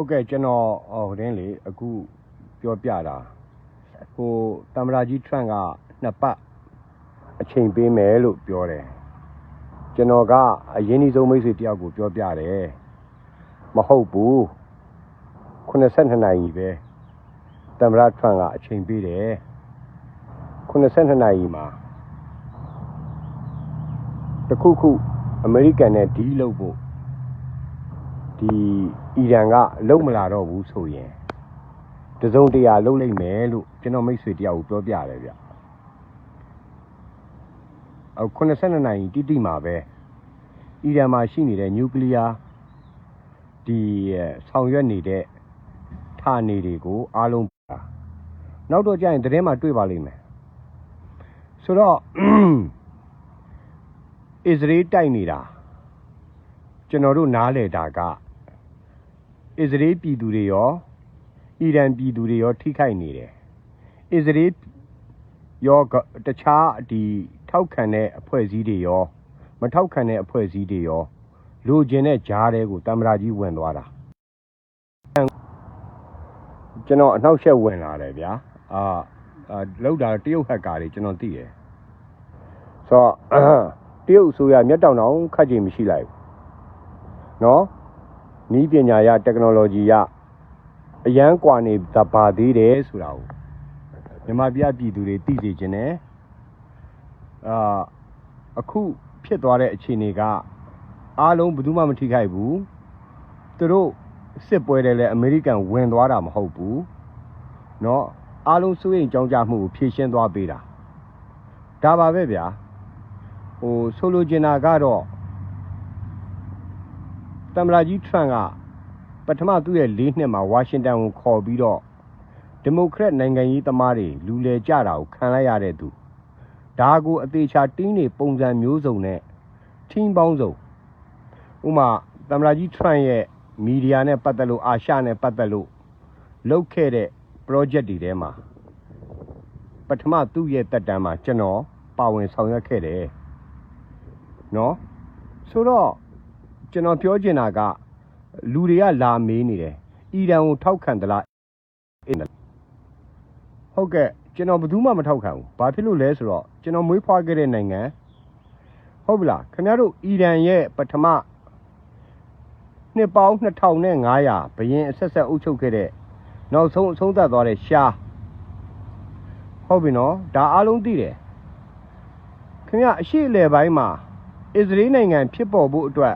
ဟုတ်ကဲ့ကျွန်တော်ဟိုတင်းလေအခုပြောပြတာဟိုတမရာကြီးထရန့်ကနှစ်ပတ်အချိန်ပေးမယ်လို့ပြောတယ်ကျွန်တော်ကအရင်ဒီဆုံးမိတ်ဆွေတယောက်ကိုပြောပြတယ်မဟုတ်ဘူး82နာရီပဲတမရာထရန့်ကအချိန်ပေးတယ်82နာရီမှာတခုခုအမေရိကန်နဲ့ဒီလုပ်ဖို့ ဒီအီရန်ကအလုံးမလာတော့ဘူးဆိုရင်တစုံတရာလုံးလိုက်မယ်လို့ကျွန်တော်မိတ်ဆွေတယောက်ကိုပြောပြတယ်ဗျအခု82နိုင်တိတိမှာပဲအီရန်မှာရှိနေတဲ့နျူကလ িয়ার ဒီဆောင်ရွက်နေတဲ့ဌာနေတွေကိုအားလုံးပါနောက်တော့ကြာရင်သတင်းမှာတွေ့ပါလိမ့်မယ်ဆိုတော့အစ္စရေးတိုက်နေတာကျွန်တော်တို့နားလေတာက အစ္စရေးပြည်သူတွေရောအီရန်ပြည်သူတွေရောထိခိုက်နေတယ်အစ္စရေးရောကတခြားဒီထောက်ခံတဲ့အဖွဲ့အစည်းတွေရောမထောက်ခံတဲ့အဖွဲ့အစည်းတွေရောလိုချင်တဲ့ဂျားတွေကိုတမ္မရာကြီးဝင်သွားတာကျွန်တော်အနှောက်အယှက်ဝင်လာတယ်ဗျာအာအာလောက်တာတရုတ်ဟက်ကာတွေကျွန်တော်သိတယ်ဆိုတော့တရုတ်အစိုးရမျက်တောင်တောင်ခတ်ချိန်မရှိလိုက်ဘူးနော် နီးပညာရ technology ရအရန်กว่าနေသပါသေးတယ်ဆိုတာကိုမြန်မာပြည်ပြည်သူတွေသိစေခြင်းနဲ့အာအခုဖြစ်သွားတဲ့အခြေအနေကအားလုံးဘယ်သူမှမထိခိုက်ဘူးသူတို့စစ်ပွဲတယ်လဲအမေရိကန်ဝင်သွားတာမဟုတ်ဘူးเนาะအားလုံးစိုးရိမ်ကြောင်းကြမှုကိုဖြည့်ရှင်းသွားပေးတာဒါပါပဲဗျာဟိုဆိုလိုချင်တာကတော့ တမလာကြီးထရန့်ကပထမသူ့ရဲ့၄နှစ်မှာဝါရှင်တန်ကိုခေါ်ပြီးတော့ဒီမိုကရက်နိုင်ငံရေးသမားတွေလူလဲကြတာကိုခံလိုက်ရတဲ့သူဒါကိုအသေးချာတင်းနေပုံစံမျိုးစုံနဲ့ထင်းပေါင်းစုံဥမာတမလာကြီးထရန့်ရဲ့မီဒီယာနဲ့ပတ်သက်လို့အာရှနဲ့ပတ်သက်လို့လုပ်ခဲ့တဲ့ project တွေထဲမှာပထမသူ့ရဲ့တက်တန်းမှာကျွန်တော်ပါဝင်ဆောင်ရွက်ခဲ့တယ်နော်ဆိုတော့ ကျွန်တော်ပြောချင်တာကလူတွေကလာမေးနေတယ်အီရန်ကိုထောက်ခံသလားအင်းဟုတ်ကဲ့ကျွန်တော်ဘယ်သူမှမထောက်ခံဘူးဘာဖြစ်လို့လဲဆိုတော့ကျွန်တော်မွေးဖွားခဲ့တဲ့နိုင်ငံဟုတ်ပြီလားခင်ဗျားတို့အီရန်ရဲ့ပထမနှစ်ပေါင်း2500ဘရင်အဆက်ဆက်အုပ်ချုပ်ခဲ့တဲ့နောက်ဆုံးအဆုံးသတ်သွားတဲ့ရှားဟုတ်ပြီနော်ဒါအားလုံးသိတယ်ခင်ဗျာအရှိအလယ်ပိုင်းမှာအစ္စရေးနိုင်ငံဖြစ်ပေါ်ဖို့အတွက်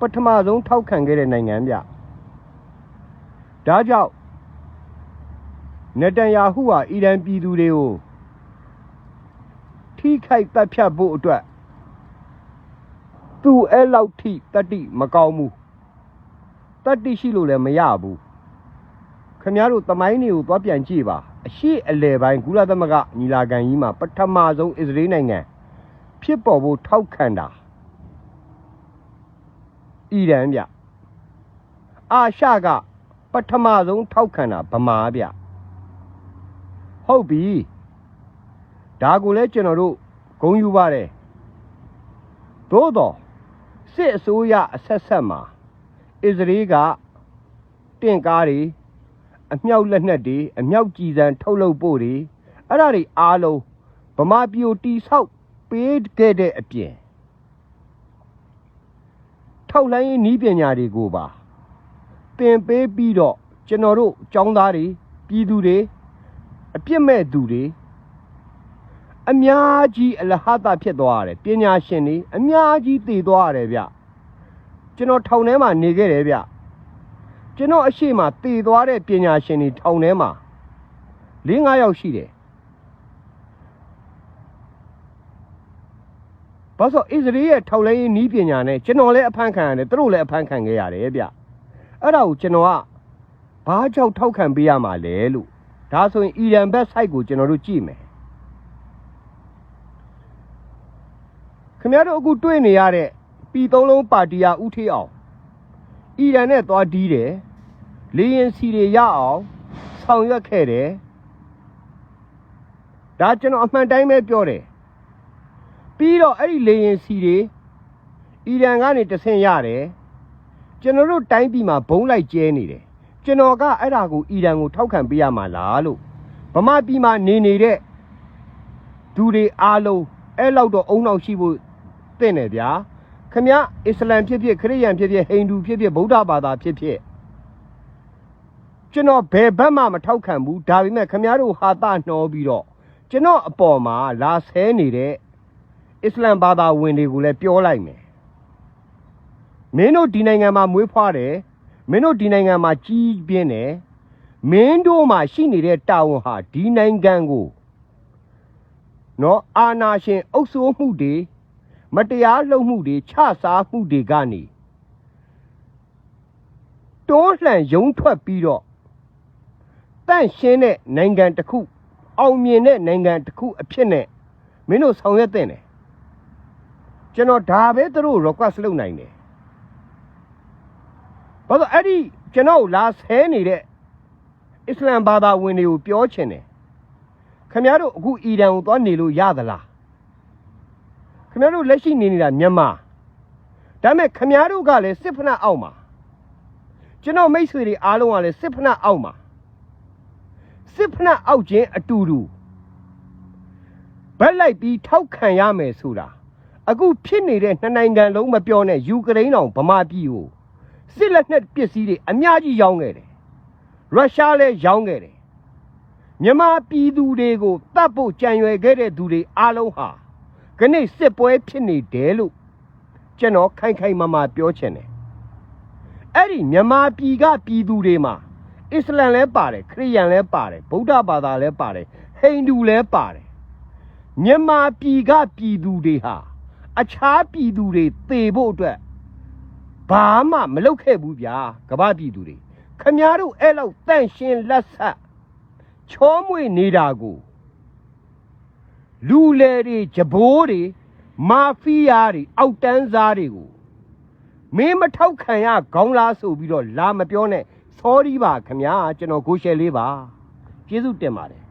ပထမဆုံးထောက်ခံခဲ့တဲ့နိုင်ငံဗျဒါကြောင့်နတန်ယာဟုဟာအီရန်ပြည်သူတွေကိုထိခိုက်တပ်ဖြတ်ဖို့အတွက်သူအဲ့လောက်ထိတတိမကောင်းဘူးတတိရှိလို့လည်းမရဘူးခမည်းတော်တမိုင်းတွေကိုသွားပြန်ကြည့်ပါအရှိအလဲပိုင်းကုလသမဂ္ဂညီလာခံကြီးမှာပထမဆုံးအစ္စရေးနိုင်ငံဖြစ်ပေါ်ဖို့ထောက်ခံတာ အီရန်ဗျအာရှကပထမဆုံးထောက်ခံတာဗမာဗျဟုတ်ပြီဒါကိုလည်းကျွန်တော်တို့ဂုံယူပါတယ်သို့တော့စစ်အစိုးရအဆက်ဆက်မှာအစ္စရေးကတင့်ကားတွေအမြောက်လက်နက်တွေအမြောက်ကြည်စံထုတ်လုပ်ဖို့တွေအဲ့ဒါတွေအားလုံးဗမာပြည်ကိုတီဆောက်ပေးခဲ့တဲ့အပြင် ထောက်လိုင်းရေးနီးပညာတွေကိုပါသင်ပေးပြီးတော့ကျွန်တော်တို့ចောင်းသားတွေပြည်သူတွေအပြစ်မဲ့သူတွေအများကြီးအလဟတဖြစ်သွားရတယ်ပညာရှင်တွေအများကြီးတည်သွားရတယ်ဗျကျွန်တော်ထောင်ထဲမှာနေခဲ့တယ်ဗျကျွန်တော်အရှိမတည်သွားတဲ့ပညာရှင်တွေထောင်ထဲမှာ၄၅ယောက်ရှိတယ် ဘာလို့အစ္စရေးရဲ့ထောက်လိုင်းရေးနီးပညာနဲ့ကျွန်တော်လည်းအဖမ်းခံရတယ်သူတို့လည်းအဖမ်းခံခဲ့ရတယ်ဗျအဲ့ဒါကိုကျွန်တော်ကဘာကြောင့်ထောက်ခံပေးရမှာလဲလို့ဒါဆိုရင်အီရန်ဘက် site ကိုကျွန်တော်တို့ကြည့်မယ်ခင်ဗျားတို့အခုတွေ့နေရတဲ့ပြည်သုံးလုံးပါတီယာဥထေးအောင်အီရန်နဲ့သွားဒီးတယ်လေရင်စီတွေရအောင်ဆောင်ရွက်ခဲ့တယ်ဒါကျွန်တော်အမှန်တိုင်းပဲပြောတယ် ပြီးတော့အဲ့ဒီလေရင်စီတွေအီရန်ကနေတဆင့်ရတယ်ကျွန်တော်တို့တိုင်းပြည်မှာဘုံလိုက်ကျဲနေတယ်ကျွန်တော်ကအဲ့ဒါကိုအီရန်ကိုထောက်ခံပေးရမှာလားလို့ဗမာပြည်မှာနေနေတဲ့သူတွေအားလုံးအဲ့လောက်တော့အုံနောက်ရှိဖို့တင့်တယ်ဗျာခမည်းအစ္စလမ်ဖြစ်ဖြစ်ခရစ်ယာန်ဖြစ်ဖြစ်ဟိန္ဒူဖြစ်ဖြစ်ဗုဒ္ဓဘာသာဖြစ်ဖြစ်ကျွန်တော်ဘယ်ဘက်မှမထောက်ခံဘူးဒါပေမဲ့ခမည်းတော်ဟာတာနှောပြီးတော့ကျွန်တော်အပေါ်မှာလာဆဲနေတဲ့ အစ္စလမ်ဘာသာဝင်တွေကိုလည်းပြောလိုက်မယ်မင်းတို့ဒီနိုင်ငံမှာမွေးဖွားတယ်မင်းတို့ဒီနိုင်ငံမှာကြီးပြင်းတယ်မင်းတို့မှာရှိနေတဲ့တာဝန်ဟာဒီနိုင်ငံကိုနော်အာနာရှင်အုပ်စိုးမှုတွေမတရားလုပ်မှုတွေခြစားမှုတွေကနေတွန်းလှန်ယုံထွက်ပြီးတော့တန့်ရှင်းတဲ့နိုင်ငံတစ်ခု အောင်မြင်တဲ့နိုင်ငံတစ်ခုအဖြစ်နဲ့မင်းတို့ဆောင်ရွက်တဲ့တယ် ကျွန်တော်ဒါပဲသူတို့ request လုပ်နိုင်တယ်ဘာလို့အဲ့ဒီကျွန်တော်လာဆဲနေတဲ့အစ္စလမ်ဘာသာဝင်တွေကိုပြောချင်တယ်ခင်ဗျားတို့အခုအီရန်ကိုသွားနေလို့ရသလားခင်ဗျားတို့လက်ရှိနေနေတာမြန်မာဒါပေမဲ့ခင်ဗျားတို့ကလည်းစစ်ဖက်နှက်အောက်မှာကျွန်တော်မိတ်ဆွေတွေအားလုံးကလည်းစစ်ဖက်နှက်အောက်မှာစစ်ဖက်နှက်အောက်ချင်းအတူတူဘက်လိုက်ပြီးထောက်ခံရမယ်ဆိုတာ အခုဖြစ်နေတဲ့နှစ်နိုင်ငံလုံးမပြောနဲ့ယူကရိန်းတောင်ဗမာပြည်ကိုစစ်လက်နက်ပစ္စည်းတွေအများကြီးရောင်းခဲ့တယ်ရုရှားလည်းရောင်းခဲ့တယ်မြန်မာပြည်သူတွေကိုတတ်ဖို့ကြံရွယ်ခဲ့တဲ့သူတွေအားလုံးဟာခဏစစ်ပွဲဖြစ်နေတယ်လို့ကျွန်တော်ခိုင်ခိုင်မာမာပြောချင်တယ်အဲ့ဒီမြန်မာပြည်ကပြည်သူတွေမှာအစ္စလမ်လည်းပါတယ်ခရစ်ယာန်လည်းပါတယ်ဗုဒ္ဓဘာသာလည်းပါတယ်ဟိန္ဒူလည်းပါတယ်မြန်မာပြည်ကပြည်သူတွေဟာ အခြားပြည်သူတွေသေဖို့အတွက်ဘာမှမလုပ်ခဲ့ဘူးဗျာကမ္ဘာပြည်သူတွေခမည်းတော်အဲ့လောက်တန့်ရှင်းလက်ဆက်ချောမွေ့နေတာကိုလူလေတွေဂျဘိုးတွေမာဖီးယားတွေအောက်တန်းစားတွေကိုမင်းမထောက်ခံရခေါင်းလားဆိုပြီးတော့လာမပြောနဲ့ sorry ပါခမည်းကျွန်တော်ကိုရှယ်လေးပါကျေးဇူးတင်ပါတယ်